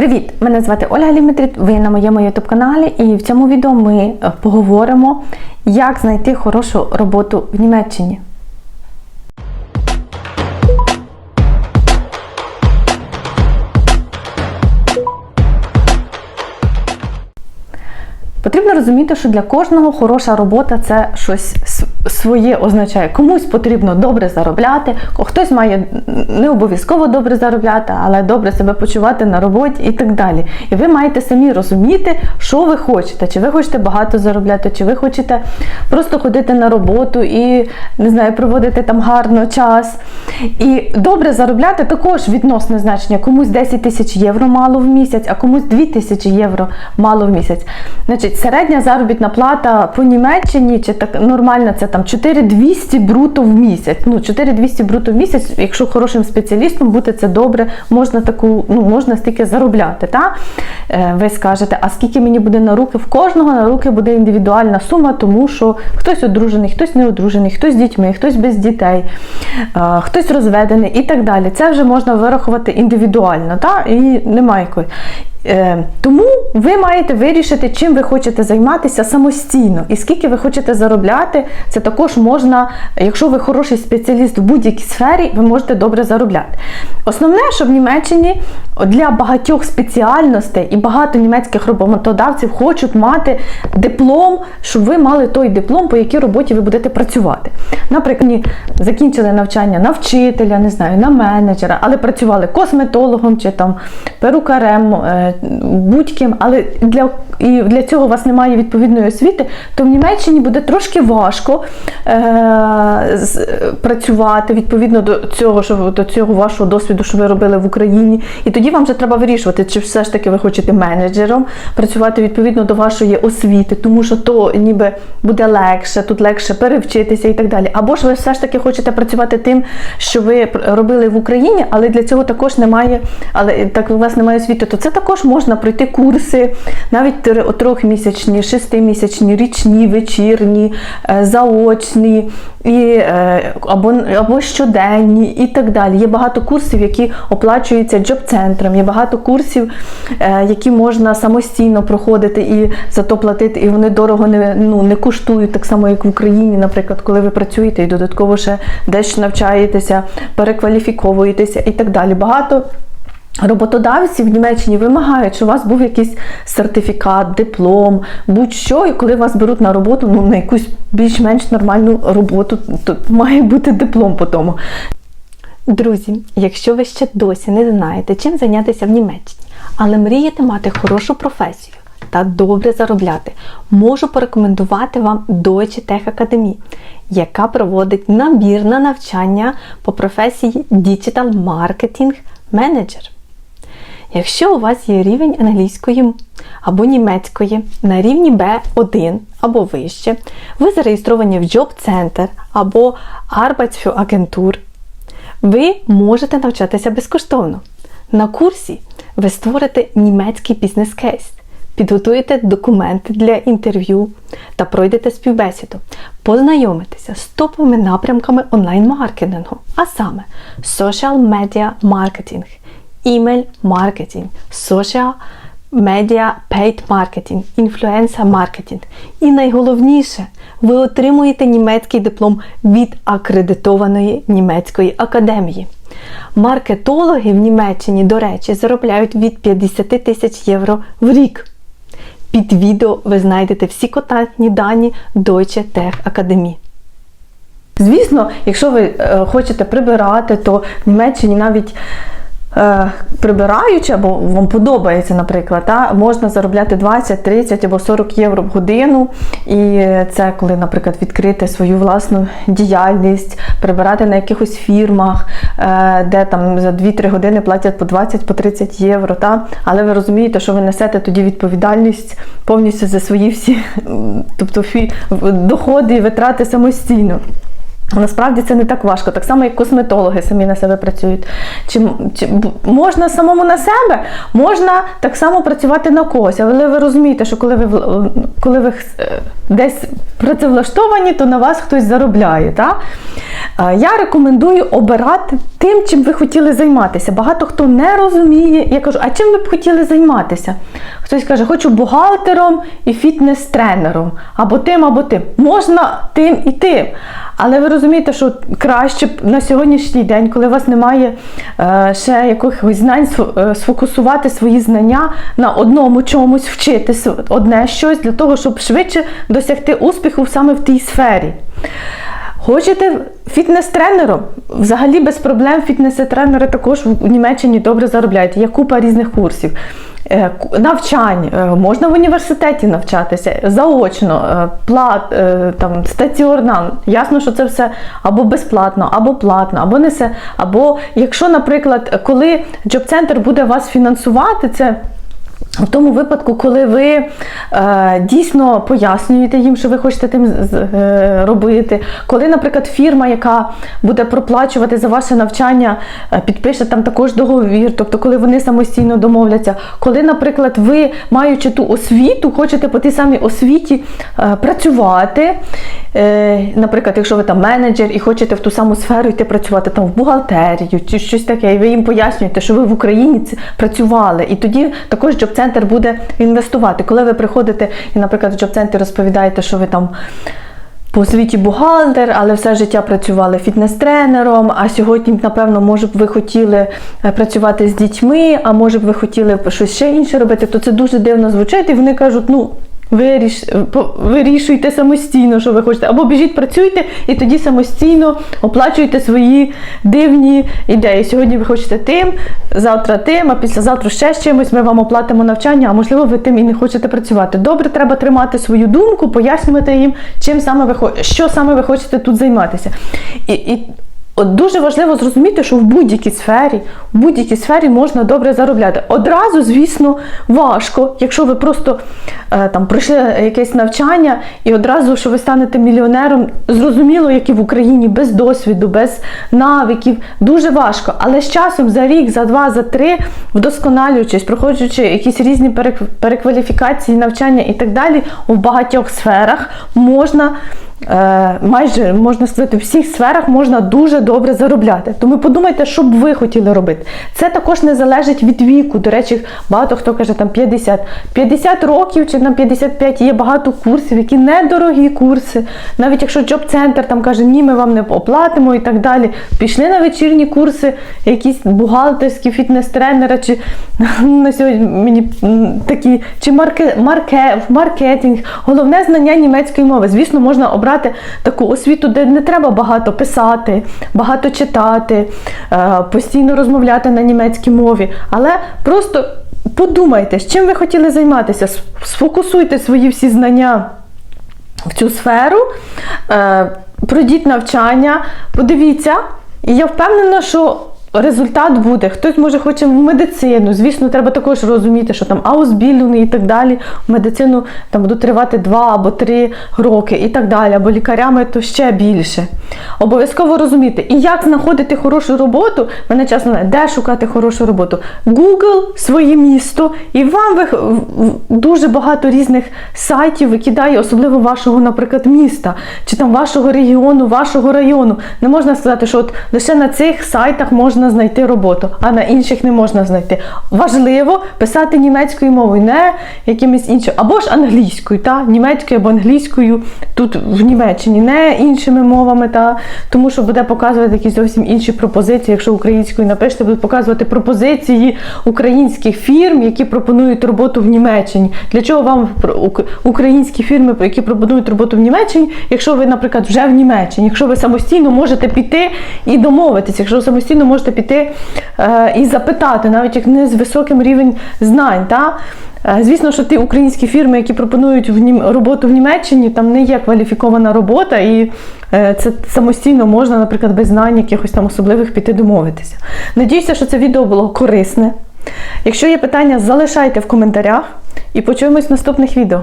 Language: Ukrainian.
Привіт! Мене звати Ольга Лімітрід, ви на моєму youtube каналі і в цьому відео ми е, поговоримо, як знайти хорошу роботу в Німеччині. Потрібно розуміти, що для кожного хороша робота це щось своє означає. Комусь потрібно добре заробляти, хтось має не обов'язково добре заробляти, але добре себе почувати на роботі і так далі. І ви маєте самі розуміти, що ви хочете. Чи ви хочете багато заробляти, чи ви хочете просто ходити на роботу і не знаю, проводити там гарно час. І добре заробляти також відносне значення. Комусь 10 тисяч євро мало в місяць, а комусь 2 тисячі євро мало в місяць. Середня заробітна плата по Німеччині, чи так нормальна, це там 4200 бруто в місяць. Ну, 4200 бруто в місяць, якщо хорошим спеціалістом бути, це добре, можна таку, ну, можна стільки заробляти. Та? Е, Ви скажете, а скільки мені буде на руки? В кожного на руки буде індивідуальна сума, тому що хтось одружений, хтось не одружений, хтось з дітьми, хтось без дітей, е, хтось розведений і так далі. Це вже можна вирахувати індивідуально, та? і немає якої. Е, Тому ви маєте вирішити, чим ви хочете займатися самостійно. І скільки ви хочете заробляти, це також можна, якщо ви хороший спеціаліст в будь-якій сфері, ви можете добре заробляти. Основне, що в Німеччині для багатьох спеціальностей і багато німецьких роботодавців хочуть мати диплом, щоб ви мали той диплом, по якій роботі ви будете працювати. Наприклад, закінчили навчання на вчителя, не знаю, на менеджера, але працювали косметологом чи там перукарем, е, будь-ким, але для, і для цього у вас немає відповідної освіти, то в Німеччині буде трошки важко е, працювати відповідно до цього, що до цього вашого досвіду, що ви робили в Україні. І тоді вам вже треба вирішувати, чи все ж таки ви хочете менеджером працювати відповідно до вашої освіти, тому що то ніби буде легше, тут легше перевчитися і так далі. Або ж ви все ж таки хочете працювати тим, що ви робили в Україні, але для цього також немає, але так у вас немає освіти, то це також можна пройти курси, навіть трьохмісячні, шестимісячні, річні, вечірні, е, заочні, і, е, або, або щоденні і так далі. Є багато курсів, які оплачуються джоб-центром, є багато курсів, е, які можна самостійно проходити і за то платити, і вони дорого не, ну, не коштують, так само, як в Україні, наприклад, коли ви працюєте і додатково ще дещо навчаєтеся, перекваліфіковуєтеся і так далі. Багато Роботодавці в Німеччині вимагають, щоб у вас був якийсь сертифікат, диплом, будь-що, і коли вас беруть на роботу, ну на якусь більш-менш нормальну роботу, то має бути диплом по тому. Друзі, якщо ви ще досі не знаєте, чим зайнятися в Німеччині, але мрієте мати хорошу професію та добре заробляти, можу порекомендувати вам Deutsche Tech Academy, яка проводить набір на навчання по професії Digital Marketing Manager. Якщо у вас є рівень англійської або німецької на рівні B1 або вище, ви зареєстровані в Job Center або Arbeitsfeagentur, ви можете навчатися безкоштовно. На курсі ви створите німецький бізнес-кейс, підготуєте документи для інтерв'ю та пройдете співбесіду, познайомитеся з топовими напрямками онлайн-маркетингу, а саме social media marketing, email маркетинг, social Media Paid Marketing, інфлюенса маркетинг. І найголовніше, ви отримуєте німецький диплом від акредитованої німецької академії. Маркетологи в Німеччині, до речі, заробляють від 50 тисяч євро в рік. Під відео ви знайдете всі контактні дані Deutsche Tech Academy. Звісно, якщо ви е, хочете прибирати, то в Німеччині навіть прибираючи, або вам подобається, наприклад, та, можна заробляти 20, 30 або 40 євро в годину. І це коли, наприклад, відкрити свою власну діяльність, прибирати на якихось фірмах, е, де там за 2-3 години платять по 20 по євро. Та? Але ви розумієте, що ви несете тоді відповідальність повністю за свої всі тобто, доходи і витрати самостійно. Насправді це не так важко, так само як косметологи самі на себе працюють. Чи, чи можна самому на себе, можна так само працювати на когось, але ви розумієте, що коли ви коли ви е, десь працевлаштовані, то на вас хтось заробляє. Та? Е, Я рекомендую обирати тим, чим ви хотіли займатися. Багато хто не розуміє. Я кажу, а чим ви б хотіли займатися? Хтось каже, хочу бухгалтером і фітнес-тренером, або тим, або тим. Можна тим і тим. Але ви розумієте, що краще на сьогоднішній день, коли у вас немає е, ще якихось знань, е, сфокусувати свої знання на одному чомусь, вчити одне щось для того, щоб швидше досягти успіху саме в тій сфері. Хочете фітнес-тренером? Взагалі без проблем фітнес-тренери також в Німеччині добре заробляють. Є купа різних курсів. Е, Навчань, Е, можна в університеті навчатися заочно, е, плат, там, стаціорна. Ясно, що це все або безплатно, або платно, або несе. Або якщо, наприклад, коли джоб-центр буде вас фінансувати, це в тому випадку, коли ви е, дійсно пояснюєте їм, що ви хочете тим е, робити, коли, наприклад, фірма, яка буде проплачувати за ваше навчання, е, підпише там також договір, тобто коли вони самостійно домовляться, коли, наприклад, ви, маючи ту освіту, хочете по тій самій освіті е, працювати, е, наприклад, якщо ви там менеджер і хочете в ту саму сферу йти працювати там в бухгалтерію чи щось таке, і ви їм пояснюєте, що ви в Україні працювали, і тоді також джоб-центр буде інвестувати. Коли ви приходите і, наприклад, в джоб-центрі розповідаєте, що ви там. По світі бухгалтер, але все життя працювали фітнес-тренером. А сьогодні, напевно, може б ви хотіли е, працювати з дітьми, а може б ви хотіли щось ще інше робити, то це дуже дивно звучить, і вони кажуть, ну. Виріш, вирішуйте самостійно, що ви хочете. Або біжіть, працюйте і тоді самостійно оплачуйте свої дивні ідеї. Сьогодні ви хочете тим, завтра тим, а післязавтра ще чимось. Ми вам оплатимо навчання, а можливо, ви тим і не хочете працювати. Добре, треба тримати свою думку, пояснювати їм, чим саме ви що саме ви хочете тут займатися. І, і От дуже важливо зрозуміти, що в будь-якій сфері, в будь-якій сфері можна добре заробляти. Одразу, звісно, важко, якщо ви просто е, там пройшли якесь навчання і одразу, що ви станете мільйонером, зрозуміло, як і в Україні, без досвіду, без навиків, дуже важко. Але з часом за рік, за два, за три, вдосконалюючись, проходячи якісь різні перек- перекваліфікації, навчання і так далі, у багатьох сферах можна майже можна сказати, в всіх сферах можна дуже добре заробляти. Тому подумайте, що б ви хотіли робити. Це також не залежить від віку. До речі, багато хто каже там 50. 50 років чи на 55 є багато курсів, які недорогі курси. Навіть якщо джоб-центр там каже, ні, ми вам не оплатимо і так далі. Пішли на вечірні курси, якісь бухгалтерські, фітнес-тренера, чи на сьогодні мені такі, чи марке, марке, маркетинг. Головне знання німецької мови. Звісно, можна обрати таку освіту, де не треба багато писати, багато читати, е, постійно розмовляти на німецькій мові. Але просто подумайте, з чим ви хотіли займатися, сфокусуйте свої всі знання в цю сферу, е, пройдіть навчання, подивіться, і я впевнена, що результат буде. Хтось може хоче в медицину. Звісно, треба також розуміти, що там аусбілюни і так далі. В медицину там будуть тривати 2 або 3 роки і так далі, або лікарями то ще більше. Обов'язково розуміти, і як знаходити хорошу роботу, мене чесно, де шукати хорошу роботу. Google, своє місто, і вам дуже багато різних сайтів викидає, особливо вашого, наприклад, міста, чи там вашого регіону, вашого району. Не можна сказати, що от лише на цих сайтах можна знайти роботу, а на інших не можна знайти. Важливо писати німецькою мовою, не якимось іншим, або ж англійською, та німецькою або англійською тут в Німеччині, не іншими мовами, та тому що буде показувати якісь зовсім інші пропозиції. Якщо українською напишете, будуть показувати пропозиції українських фірм, які пропонують роботу в Німеччині. Для чого вам українські фірми, які пропонують роботу в Німеччині, якщо ви, наприклад, вже в Німеччині, якщо ви самостійно можете піти і домовитися, якщо ви самостійно можете піти е, і запитати, навіть як не з високим рівень знань. Та? Е, Звісно, що ті українські фірми, які пропонують в Нім... роботу в Німеччині, там не є кваліфікована робота, і е, це самостійно можна, наприклад, без знань якихось там особливих піти домовитися. Надіюся, що це відео було корисне. Якщо є питання, залишайте в коментарях і почуємось в наступних відео.